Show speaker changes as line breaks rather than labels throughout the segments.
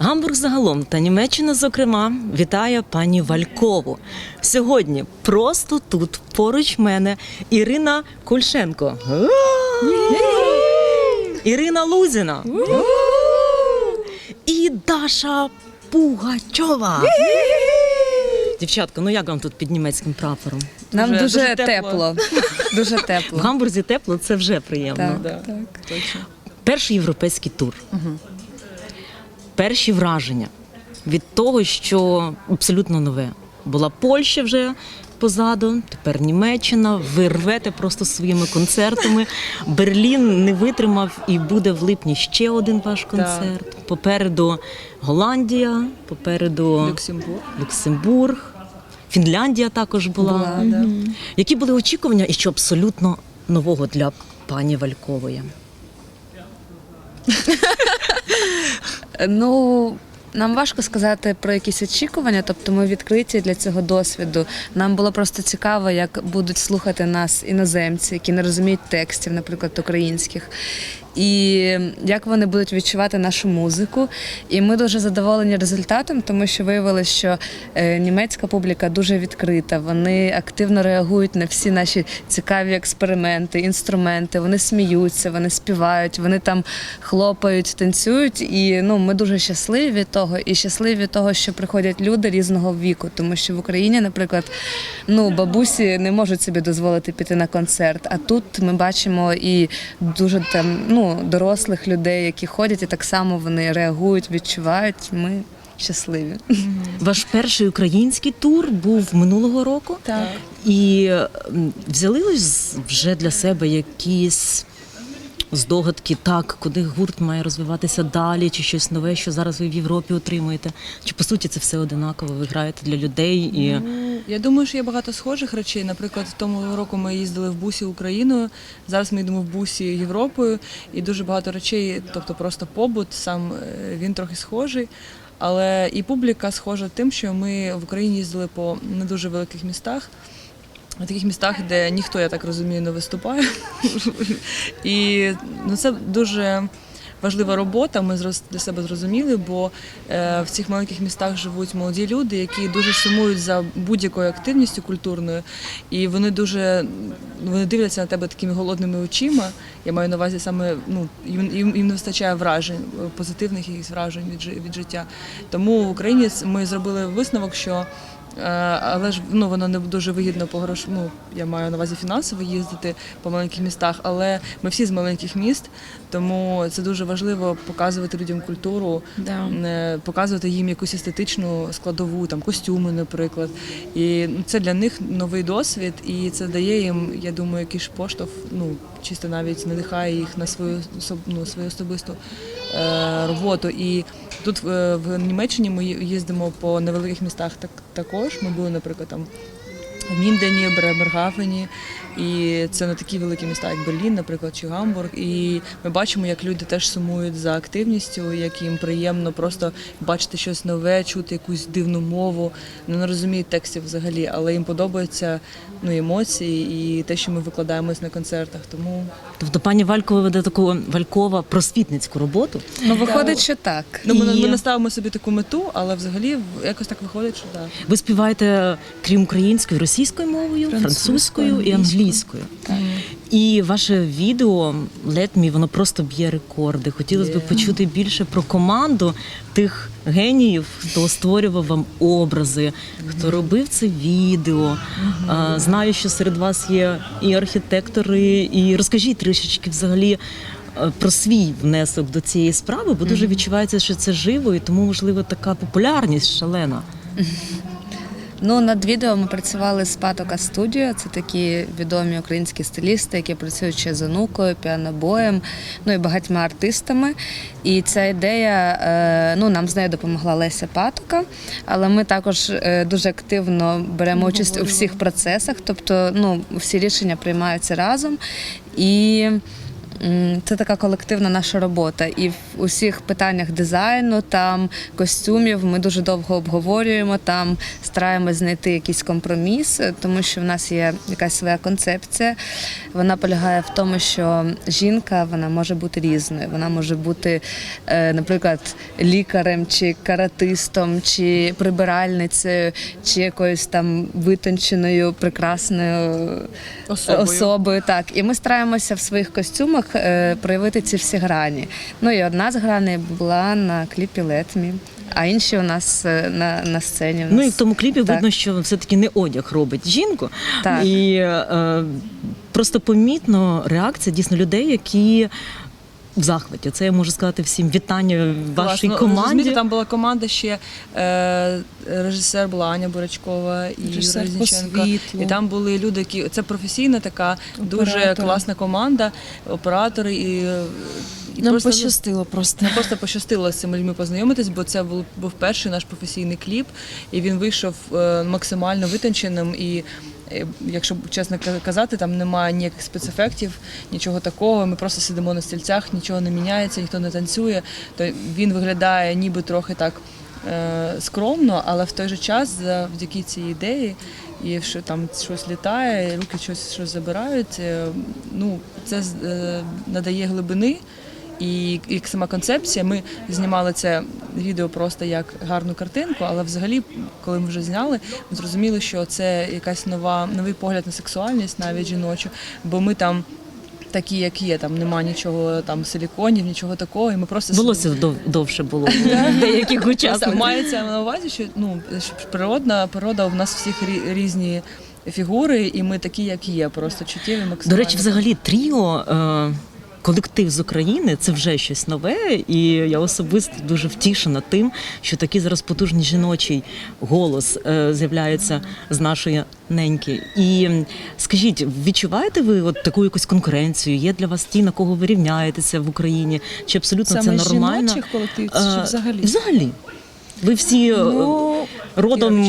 Гамбург загалом та Німеччина, зокрема, вітає пані Валькову. Сьогодні просто тут, поруч мене, Ірина Кульшенко. Ірина Лузіна. І Даша Пугачова. Дівчатка, ну як вам тут під німецьким прапором?
Нам
Дуже-
дуже,
дуже тепло.
тепло. Дуже
В. Гамбурзі тепло, це вже приємно.
Так, так.
Точно.
Перший європейський тур. Перші враження від того, що абсолютно нове. Була Польща вже позаду, тепер Німеччина. Ви рвете просто своїми концертами. Берлін не витримав і буде в липні ще один ваш концерт. Попереду Голландія, попереду
Люксембург.
Люксембург, Фінляндія також була.
Була, да.
Які були очікування і що абсолютно нового для пані Валькової?
Ну. Нам важко сказати про якісь очікування, тобто ми відкриті для цього досвіду. Нам було просто цікаво, як будуть слухати нас іноземці, які не розуміють текстів, наприклад, українських, і як вони будуть відчувати нашу музику. І ми дуже задоволені результатом, тому що виявилося, що е, німецька публіка дуже відкрита. Вони активно реагують на всі наші цікаві експерименти, інструменти. Вони сміються, вони співають, вони там хлопають, танцюють. І ну ми дуже щасливі від того, і щасливі від того, що приходять люди різного віку, тому що в Україні, наприклад, ну бабусі не можуть собі дозволити піти на концерт. А тут ми бачимо і дуже там ну дорослих людей, які ходять, і так само вони реагують, відчувають. Ми щасливі.
Ваш перший український тур був минулого року.
Так.
І взяли ось вже для себе якісь здогадки, так, куди гурт має розвиватися далі, чи щось нове, що зараз ви в Європі отримуєте? Чи по суті це все одинаково? Ви граєте для людей і
Я думаю, що є багато схожих речей. Наприклад, в тому року ми їздили в бусі Україною. Зараз ми йдемо в бусі Європою, і дуже багато речей, тобто просто побут, сам е, він трохи схожий. Але і публіка схожа тим, що ми в Україні їздили по не дуже великих містах. В таких містах, де ніхто, я так розумію, не виступає. І ну, це дуже важлива робота. Ми для себе зрозуміли, бо е, в цих маленьких містах живуть молоді люди, які дуже сумують за будь-якою активністю культурною, і вони дуже вони дивляться на тебе такими голодними очима. Я маю на увазі саме ну їм, їм, не вистачає вражень, позитивних якихось вражень від, від життя. Тому в Україні ми зробили висновок, що Але ж ну воно не дуже вигідно по грош... Ну, я маю на увазі фінансово їздити по маленьких містах, але ми всі з маленьких міст, тому це дуже важливо показувати людям культуру, е, показувати їм якусь естетичну складову, там костюми, наприклад. І це для них новий досвід, і це дає їм, я думаю, якийсь поштовх, ну чисто навіть надихає їх на свою ну, свою особисту е, роботу. І тут е, в Німеччині ми їздимо по невеликих містах так, також. Ми були, наприклад, там Міндені, Бремергафені, і це не такі великі міста, як Берлін, наприклад, чи Гамбург. І ми бачимо, як люди теж сумують за активністю, як їм приємно просто бачити щось нове, чути якусь дивну мову. Не розуміють текстів взагалі, але їм подобаються ну, емоції і те, що ми викладаємось на концертах. Тому
тобто пані Валькова веде таку Валькова просвітницьку роботу.
Ну виходить, що так.
ну, ми,
І-
ми не ставимо собі таку мету, але взагалі якось так виходить, що так.
Ви співаєте крім українською, російською мовою, французькою і англійською. І ваше відео Let Me, воно просто б'є рекорди. Хотілося б почути більше про команду тих геніїв, хто створював вам образи, хто робив це відео. Знаю, що серед вас є і архітектори, і розкажіть трішечки взагалі. е, Про свій внесок до цієї справи, бо дуже відчувається, що це живо, і тому можливо така популярність шалена.
Ну, над відео ми працювали з Патока Студіо. Це такі відомі українські стилісти, які працюють ще з онукою, піанобоєм, ну і багатьма артистами. І ця ідея, е, ну нам з нею допомогла Леся Патока, але ми також е, дуже активно беремо участь у всіх процесах, тобто ну, всі рішення приймаються разом. І це така колективна наша робота. І в усіх питаннях дизайну, там костюмів ми дуже довго обговорюємо, там стараємось знайти якийсь компроміс, е, тому що в нас є якась своя концепція. Вона полягає в тому, що жінка вона може бути різною. Вона може бути, е, наприклад, лікарем чи каратистом, чи прибиральницею, чи якоюсь там витонченою, прекрасною
Особою.
особою. Так, і ми стараємося в своїх костюмах е, проявити ці всі грані. Ну і одна з граней була на кліпі Летмі, а інші у нас е, на, на сцені. У
Ну і в тому кліпі
Так.
видно, що все-таки не одяг робить жінку.
Так.
І е, просто помітно реакція дійсно людей, які в захваті. Це я можу сказати всім вітання вашій
Класно.
команді.
Розумієте, там була команда ще е, режисер була Аня Бурачкова і Юра Різниченко. І там були люди, які це професійна така дуже класна команда, оператори і. і
Нам
просто-
пощастило просто.
Нам просто пощастило з цими людьми познайомитись, бо це був, був перший наш професійний кліп, і він вийшов е, максимально витонченим. І е, якщо чесно казати, там немає ніяких спецефектів, нічого такого. Ми просто сидимо на стільцях, нічого не міняється, ніхто не танцює. То він виглядає ніби трохи так скромно, але в той же час завдяки цій ідеї. І що там щось літає, руки щось, щось забирають. е, Ну, це е, надає глибини. І як сама концепція, ми знімали це відео просто як гарну картинку, але взагалі, коли ми вже зняли, ми зрозуміли, що це якась нова новий погляд на сексуальність, навіть жіночу, бо ми там. Такі, як є, там нема нічого там силіконів, нічого такого. І ми просто
Волосся дов- довше було деяких учасників.
мається на увазі, що ну що природна природа у нас всіх рі- різні фігури, і ми такі, як є, просто чуттєві максимально.
До речі, взагалі тріо. Е- Колектив з України це вже щось нове, і я особисто дуже втішена тим, що такий зараз потужний жіночий голос е, з'являється з нашої неньки. І скажіть, відчуваєте ви от таку якусь конкуренцію? Є для вас ті, на кого ви рівняєтеся в Україні? Чи абсолютно
Саме
це нормально?
жіночих колективів
Е,
чи взагалі?
Взагалі. Ви всі е,
Ну,
родом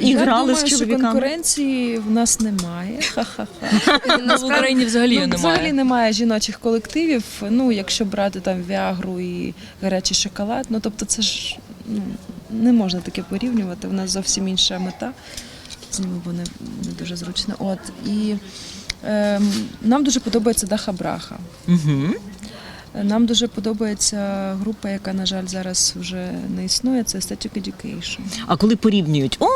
і
я
грали
думаю,
з
що
чоловіками.
конкуренції в нас немає. Ха-ха-ха.
В Україні взагалі
Ну,
немає.
Взагалі немає жіночих колективів. Ну, якщо брати там Віагру і гарячий шоколад, ну тобто це ж ну, не можна таке порівнювати. У нас зовсім інша мета. З ними буде не дуже зручно. От і ем, нам дуже подобається Даха Браха.
Угу.
Нам дуже подобається група, яка, на жаль, зараз вже не існує. Це Static Education.
А коли порівнюють, о,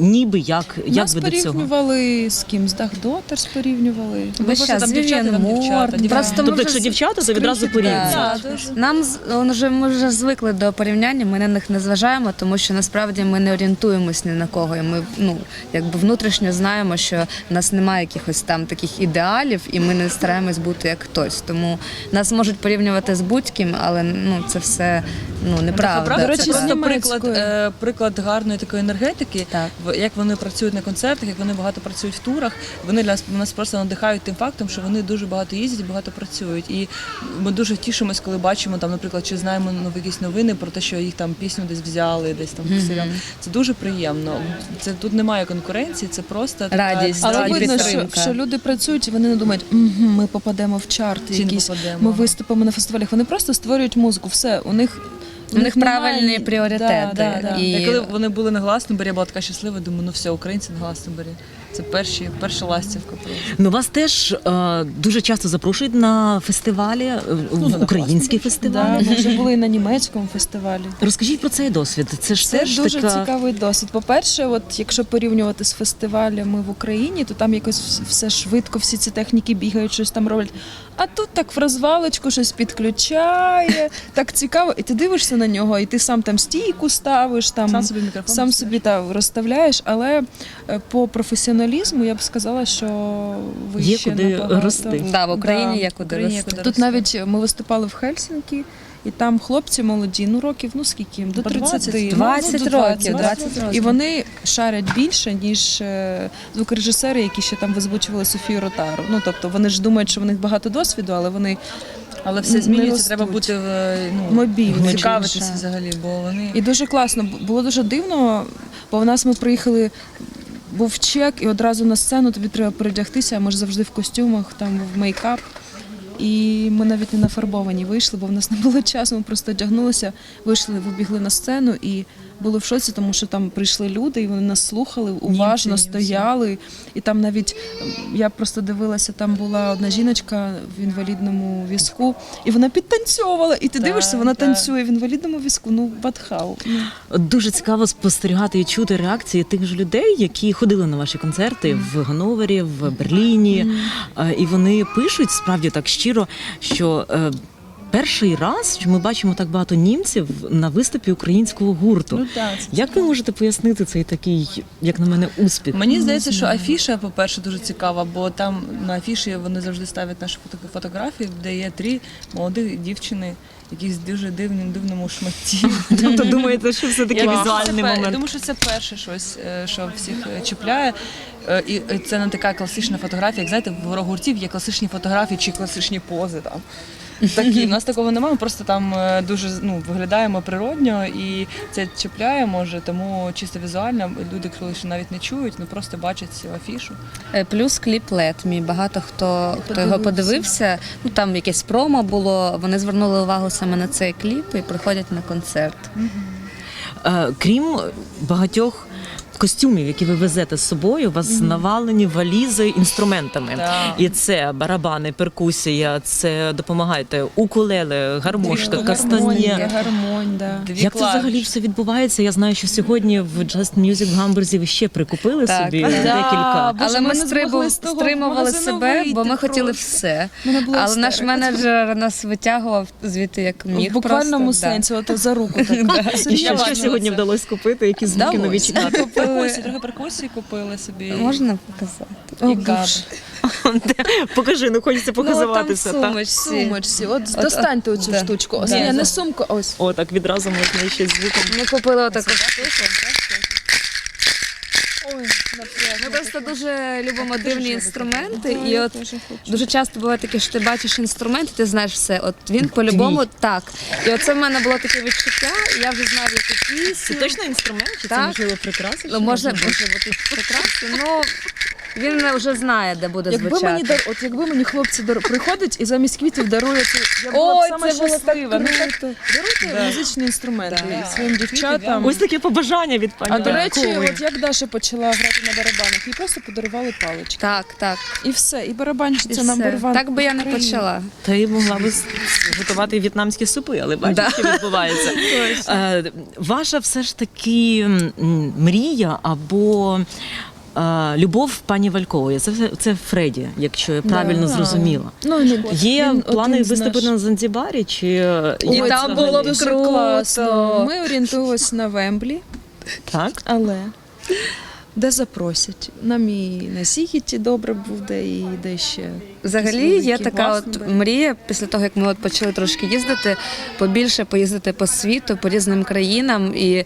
ніби як, як
Нас
ви до цього?
порівнювали з ким? З Дах Дотерс порівнювали.
Ви щас
там
з
дівчата, там дівчата, дівчата.
Просто ми
Тобто,
вже
якщо
з-
дівчата, то відразу порівнюють.
да.
Нам з- он вже ми вже звикли до порівняння. Ми на них не зважаємо, тому що насправді ми не орієнтуємось ні на кого. І ми ну якби внутрішньо знаємо, що в нас немає якихось там таких ідеалів, і ми не стараємось бути як хтось. Тому нас можуть порівнювати з будь-ким, але ну це все ну неправда.
До речі,
це приклад, е, приклад гарної такої енергетики,
Так.
як вони працюють на концертах, як вони багато працюють в турах. Вони для нас, нас просто надихають тим фактом, що вони дуже багато їздять, багато працюють. І ми дуже тішимось, коли бачимо там, наприклад, чи знаємо ну, якісь новини про те, що їх там пісню десь взяли, десь там в серіал. Це дуже приємно. Це тут немає конкуренції, це просто така
Радість,
Але
Раді
видно, що, що люди працюють, і вони не думають, угу, ми попадемо в чарти, якісь
попадемо,
ми виступимо на фестивалях. Вони просто створюють музику. Все, у них
У них
немає-
правильні пріоритети.
Да, да, да.
І-
Я коли вони були на Гласнобері, я була така щаслива, думаю, ну все, українці на Гласнобері. Це перші, перша ластівка.
Ну вас теж е, дуже часто запрошують на фестивалі, е, в українські
Да,
фестивалі.
ми вже були на німецькому фестивалі.
Розкажіть про цей досвід. Це ж
Це
теж
дуже
така...
цікавий досвід. По-перше, от якщо порівнювати з фестивалями в Україні, то там якось все швидко, всі ці техніки бігають, щось там роблять. А тут так в розвалочку щось підключає, так цікаво, і ти дивишся на нього, і ти сам там стійку ставиш, там
Сам собі мікрофон.
сам собі та розставляєш, але е, по професіоналізму я б сказала, що ви
Є
ще
куди
набагато.
рости.
Да, в Україні
Да,
є куди
Україні є
рости.
куди
Тут
рости.
навіть ми виступали в Хельсінкі, і там хлопці молоді, ну років, ну скільки їм, до
По
30,
20,
ну,
20
до
років, 20
І
років.
вони шарять більше, ніж е, звукорежисери, які ще там визвучували Софію Ротару. Ну тобто вони ж думають, що в них багато досвіду, але вони
Але все змінюється, треба
ростуть.
бути е, ну,
Мобільні
цікавитися взагалі, бо вони
І дуже класно. Було дуже дивно, бо в нас ми приїхали. Був чек, і одразу на сцену тобі треба передягтися, ми ж завжди в костюмах, там в мейкап. І ми навіть не нафарбовані вийшли, бо в нас не було часу. Ми просто одягнулися, вийшли, вибігли на сцену і були в шоці, тому що там прийшли люди, і вони нас слухали, уважно
німці.
стояли. І там навіть я просто дивилася, там була одна жіночка в інвалідному візку, і вона підтанцьовувала. І ти
Так,
дивишся, вона
так.
танцює в інвалідному візку. Ну, батхау. Ну.
Дуже цікаво спостерігати і чути реакції тих ж людей, які ходили на ваші концерти в Ганновері, в Берліні. Е, І вони пишуть справді так щиро, що. Перший раз що ми бачимо так багато німців на виступі українського гурту.
Ну, так, це
Як ви можете пояснити цей такий, як на мене, успіх?
Мені здається, що афіша, по-перше, дуже цікава, бо там на афіші вони завжди ставлять наші фотографії, де є три молодих дівчини, якісь дуже дивні, дивному шматті.
Тобто думаєте, що все таки візуальний
пе- Я думаю, що це перше щось, е, що всіх е, чіпляє. Е, І це не така класична фотографія. Як знаєте, в гуртів є класичні фотографії чи класичні пози там. Такі, у нас такого немає, ми просто там е, дуже ну, виглядаємо природньо і це чіпляє, може, тому чисто візуально люди, коли ще навіть не чують, ну просто бачать цю афішу.
Е, Плюс кліп Лет мій. Багато хто, хто його
Подивився.
подивився. Ну там якесь промо було. Вони звернули увагу саме на цей кліп і приходять на концерт.
Е, Крім багатьох костюмів, які ви везете з собою, у вас навалені валізи інструментами.
Так.
І це барабани, перкусія, це допомагайте, укулеле, гармошка, кастанє.
гармонь, да.
Як це взагалі все відбувається? Я знаю, що сьогодні в Just Music в Гамбурзі ви ще прикупили
Так.
собі
Да,
декілька.
Але
ми
стрибу, стримували себе, бо ми хотіли
просто.
все. Але наш менеджер нас витягував звідти як міг.
в буквальному
просто, да.
сенсі, от за руку так.
І що, що сьогодні вдалося купити? Які звуки нові
Вдалося.
Перкусії, трохи перкусії купили собі.
Можна показати?
І
Боже.
Покажи, ну хочеться показуватися.
Ну, там в сумочці.
Сумочці. От,
От-
достаньте
от,
оцю
да.
штучку. Ось
Да.
ні, не сумку, ось.
О, так відразу можна ще з звуком.
Ми купили отаку штуку.
Ой,
Ми просто дуже любимо дивні інструменти, і от дуже часто буває таке, що ти бачиш інструмент, і ти знаєш все. От він по-любому так. І оце в мене було таке відчуття, і я вже знаю, яку
Це точно інструмент? Чи це
Так.
можливо прикраси?
Ну, Можна може бути прикраси. Ну він вже знає, де буде
Якби
звучати.
мені дар... от якби мені хлопці дар... приходять і замість квітів дарує це, я була
Ой,
б сама
це було так
щаслива. Ну, так, даруйте музичні інструменти
Да.
своїм дівчатам.
Ось таке побажання від пані.
А до речі,
Ранкової.
от як Даша почала грати на барабанах, їй просто подарували палички.
Так, так.
І все, і барабанщиця
І
це
все.
number
Так би я не
України.
почала.
Та й могла би готувати в'єтнамські супи, але бачиш,
Да.
що відбувається. Е, Ваша все ж таки м, мрія або любов пані Валькової. Це все- це Фредді, якщо я правильно
Да.
зрозуміла.
Ну, не
Є
він
плани виступити
наш-
на Занзібарі? Чи
І
як
там було б
Дуже класно. Ми орієнтуємось на Вемблі,
так?
але де запросять. Нам і на Сігіті добре буде, і де ще.
Взагалі є така от мрія, після того як ми от почали трошки їздити, побільше поїздити по світу, по різним країнам і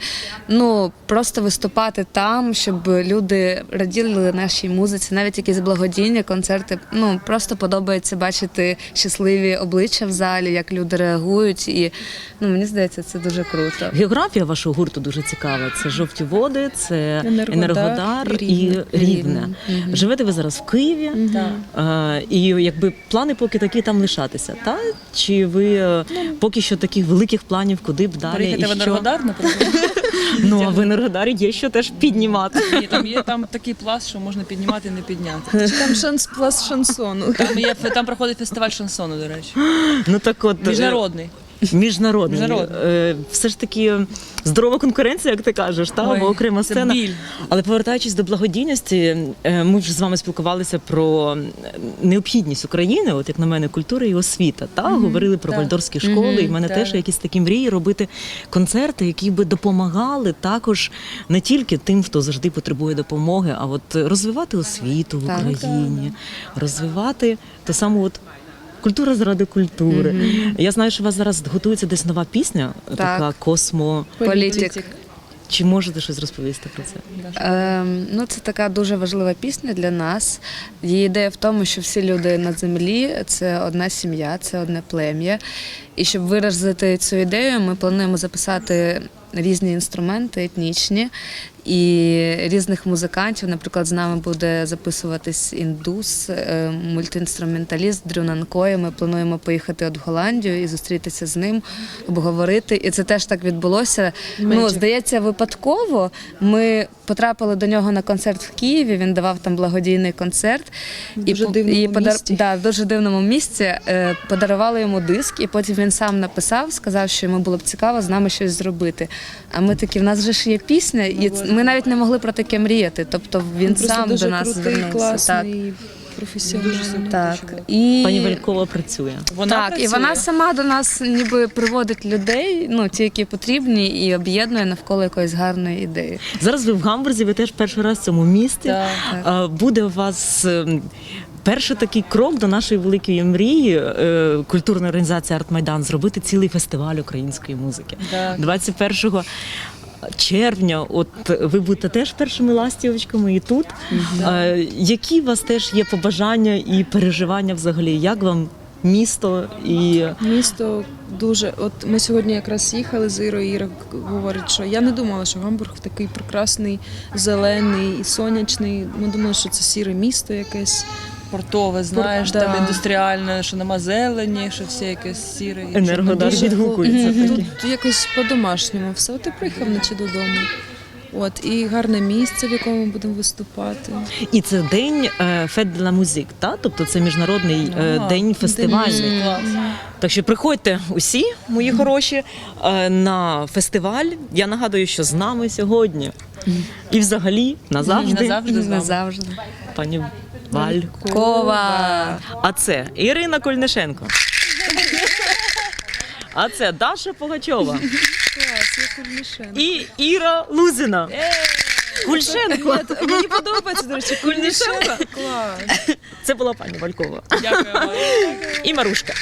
ну просто виступати там, щоб люди раділи нашій музиці, навіть якісь благодійні концерти. Ну просто подобається бачити щасливі обличчя в залі, як люди реагують, і ну мені здається, це дуже круто.
Географія вашого гурту дуже цікава. Це жовті води, це
Енергодар
Енергодар
і
і
Рівне.
Живете ви зараз в Києві. Е, і якби плани поки такі там лишатися, та чи ви е, поки що таких великих планів, куди б далі
Приїхати
і
в? Енергодар, наприклад.
Ну а в Енергодарі є що теж піднімати.
Ні, там є там такий пласт, що можна піднімати і не підняти.
Там шанс пласт шансону.
Там є там проходить фестиваль шансону, до речі.
Ну так от е,
Міжнародний.
Міжнародний.
Міжнародний.
Е, Все ж таки здорова конкуренція, як ти кажеш, та
Ой,
або окрема
це
сцена.
біль.
Але повертаючись до благодійності, е, ми вже з вами спілкувалися про необхідність України, от як на мене, культура і освіта. Та говорили про
так.
вальдорські школи. І в мене
так.
теж якісь такі мрії робити концерти, які би допомагали також не тільки тим, хто завжди потребує допомоги, а от розвивати освіту в
Так.
Україні, розвивати ту саму от. Культура заради культури. Я знаю, що у вас зараз готується десь нова пісня, така космо.
Політик.
Чи можете щось розповісти про це?
Ем, ну, це така дуже важлива пісня для нас. Її ідея в тому, що всі люди на землі це одна сім'я, це одне плем'я. І щоб виразити цю ідею, ми плануємо записати різні інструменти етнічні і різних музикантів. Наприклад, з нами буде записуватись індус, е, мультиінструменталіст Дрю Нанкоє. Ми плануємо поїхати от в Голландію і зустрітися з ним, обговорити. І це теж так відбулося. Ну, здається, випадково. Ми потрапили до нього на концерт в Києві. Він давав там благодійний концерт.
Дуже
і
дивному місці.
Да, в дуже дивному місці. Е, Подарували йому диск, і потім він сам написав, сказав, що йому було б цікаво з нами щось зробити. А ми такі, в нас же ж є пісня, і ми навіть не могли про таке мріяти. Тобто він
він
сам до нас
крутий,
звернувся.
класний, професіональний.
Так, так. І...
Пані Валькова працює.
Вона
так,
працює.
і вона сама до нас ніби приводить людей, ну ті, які потрібні, і об'єднує навколо якоїсь гарної ідеї.
Зараз ви в Гамбурзі, ви теж перший раз в цьому місті.
Так.
А, Буде у вас ем, перший такий крок до нашої великої мрії е, культурна організація Артмайдан зробити цілий фестиваль української музики.
Так.
21 червня, от ви будете теж першими ластівочками і тут. Е, Які у вас теж є побажання і переживання взагалі? Як вам місто і
Місто дуже. От ми сьогодні якраз їхали з Ірою. Іра говорить, що я не думала, що Гамбург такий прекрасний, зелений і сонячний. Ми думали, що це сіре місто якесь.
Портове, знаєш,
да.
там індустріальне, що нема зелені, що все якесь сіре. і
енергодар відгукується. такі.
Тут якось по-домашньому все. Ти приїхав наче додому. От і гарне місце, в якому ми будемо виступати.
І це день la Musique, та? тобто це міжнародний е,
Ага.
день фестивальний. Так що приходьте усі, мої хороші, е, на фестиваль. Я нагадую, що з нами сьогодні. І взагалі назавжди,
Назавжди з.
Назавжди.
пані Валь.
Кова.
А це Ірина Кульнишенко. А це Даша Погачова і Іра Лузина. Кульшенко.
Мені подобається, до речі,
Кульнишенко.
Клас.
Це була пані Валькова.
Дякую вам.
І Марушка.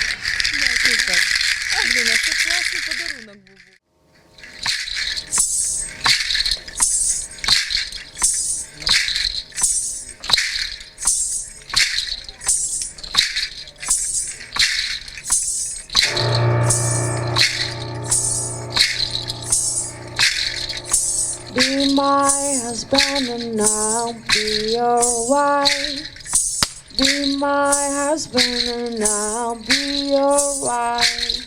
My husband and I'll be your wife. Be my husband and I'll be your wife.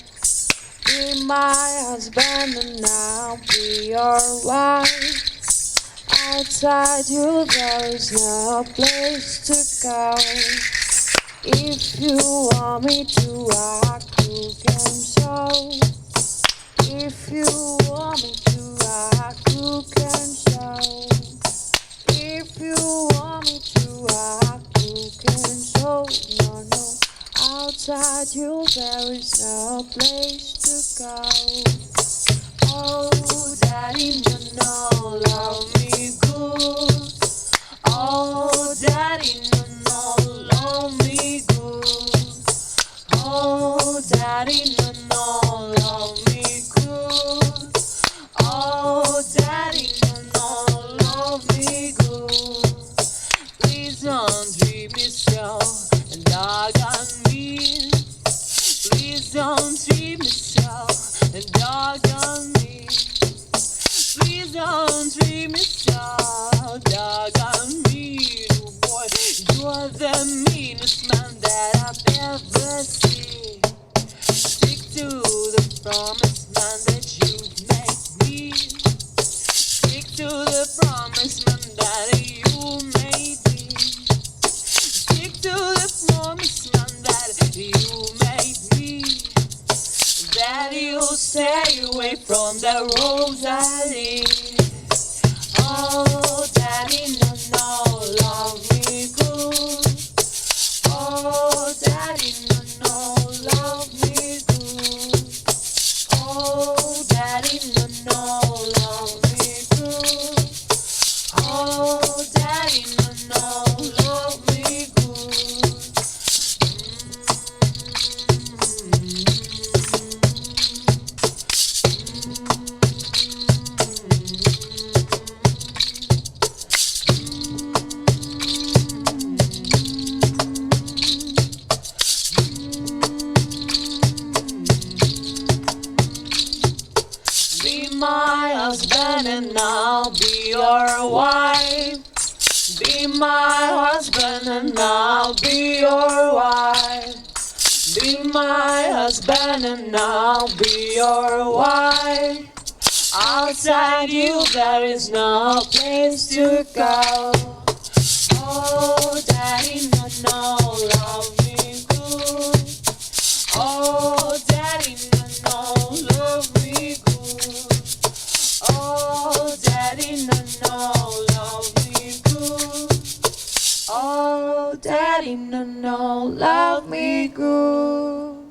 Be my husband and I'll be your wife. Outside you there is no place to go. If you want me to, I could can show. If you want me to, Outside you there is no place to go. Oh daddy no, no, love me good. Oh daddy no, no, love me good. Oh daddy no, no. Dog on me. Please don't treat me so and dog on me. Please don't treat me so, my husband and I'll be your wife. Be my husband and I'll be your wife. Outside you there is no place to go. Oh, daddy, no, no, love me good. Oh, daddy, no, no, love me good. Oh, daddy, no, no, Oh, daddy, no, no, love me good.